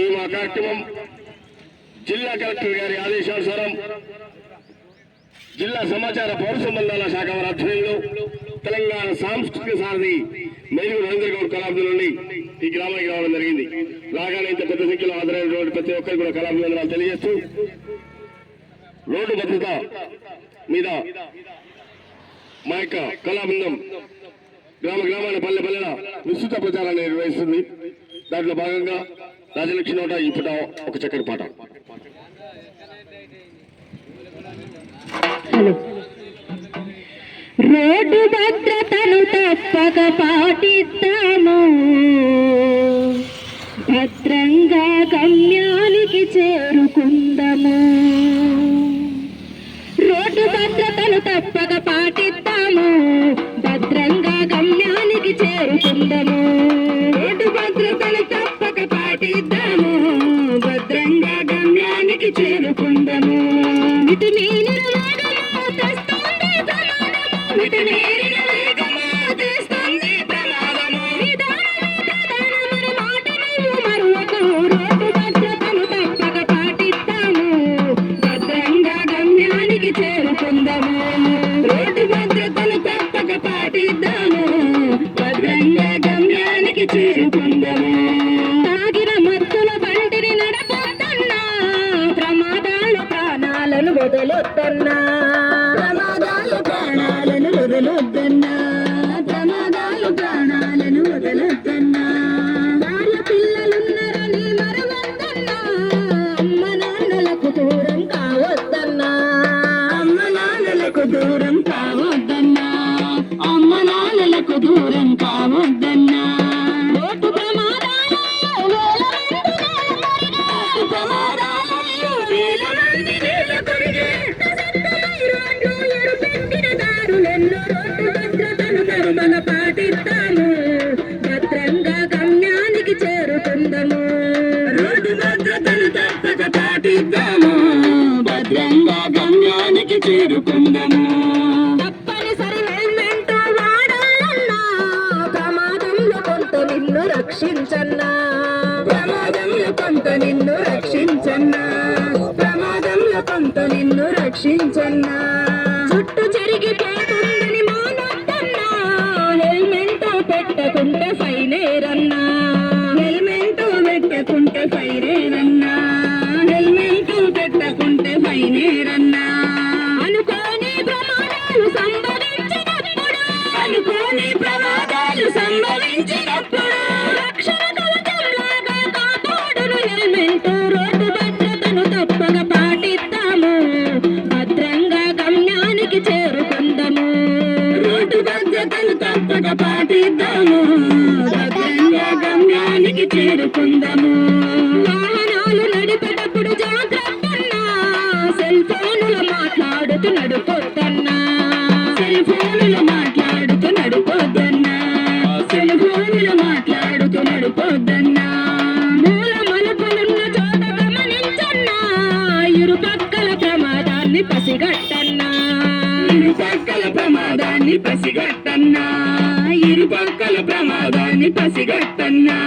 ఈ మా కార్యక్రమం జిల్లా కలెక్టర్ గారి ఆదేశానుసారం జిల్లా సమాచార పౌర సంబంధాల శాఖ వారి ఆధ్వర్యంలో తెలంగాణ సాంస్కృతిక సారథి మెరుగు రవీంద్ర గౌడ్ నుండి ఈ గ్రామానికి రావడం జరిగింది. రాగానే ఇంత పెద్ద సంఖ్యలో హాజరైనటువంటి ప్రతి ఒక్కరికి కూడా కళాభివందనాలు తెలియజేస్తూ రోడ్డు భద్రత మీద మా యొక్క కళాబృందం గ్రామ గ్రామాల పల్లె పల్లెల విస్తృత ప్రచారాన్ని నిర్వహిస్తుంది. దాంట్లో భాగంగా రాజలక్ష్మి నోట ఇప్పుట ఒక చక్కటి పాట. రోడ్డు భద్రతను తప్పక పాటిస్తాము. భద్రంగా గమ్యానికి చేరుకుందము. రోడ్డు భద్రతను తప్పక పాటిస్తాము. భద్రంగా గమ్యానికి చేరుకుందాము. చేరుకుందాము ఇటు నేను ఇటు నేరిన వేగము భద్రతను తప్పక పాటిద్దాము భద్రంగా గమ్యానికి చేరుకుందాము తప్పనిసరి హెల్మెట్ వాడాలన్నా ప్రమాదంలో కొంత నిన్ను రక్షించన్నా ప్రమాదంలో కొంత నిన్ను రక్షించన్నా ప్రమాదంలో కొంత నిన్ను రక్షించన్నా చుట్టూ చెరిగిపోతుందని మానొద్దన్నా. హెల్మెట్ పెట్టకుండా ఫైలేరన్నా. భద్రంగా గమ్యానికి చేరుకుందాము. వాహనాలు నడిపేటప్పుడు జాగ్రత్తన్నా. సెల్ ఫోనులు మాట్లాడుతూ నడుపొద్దన్నా సెల్ ఫోనులు మాట్లాడుతూ నడుపొద్దన్నా సెల్ ఫోనులు మాట్లాడుతూ నడుపొద్దన్నా మూల మలుపులున్న చోట గమనించన్నా ఇరుపక్కల ప్రమాదాన్ని పసిగట్టన్నా. ఇరుపక్కల ప్రమాదాన్ని పసిగట్టన్నా ఇరు పక్కల ప్రమాదాన్ని పసిగట్టన్నా.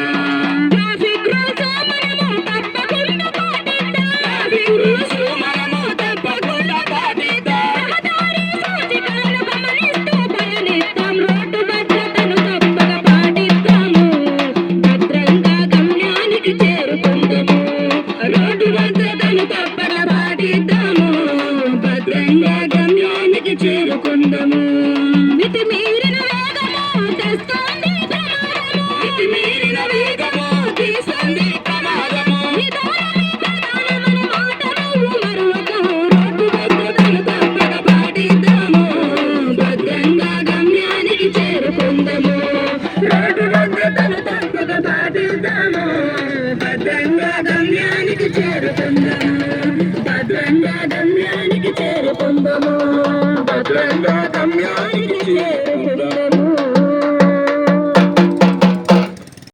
గమ్యానికి చేరుకుందాము మితి మీరిన వేగము తెస్తుంది ప్రమాదము. మితి మీరిన వేగము తీస్తుంది ప్రమాదము. నిదానమే ప్రధానమని మాట నువ్వు మరువకు రోడ్డు భద్రతను తప్పక పాటిద్దాము. భద్రంగా గమ్యానికి చేరుకుందాము. రోడ్డు భద్రతను తప్పక పాటిద్దాము. భద్రంగా గమ్యానికి చేరుకుందాము. భద్రంగా గమ్యానికి చేరుకుందాము. భద్రంగా గమ్యానికి చేరు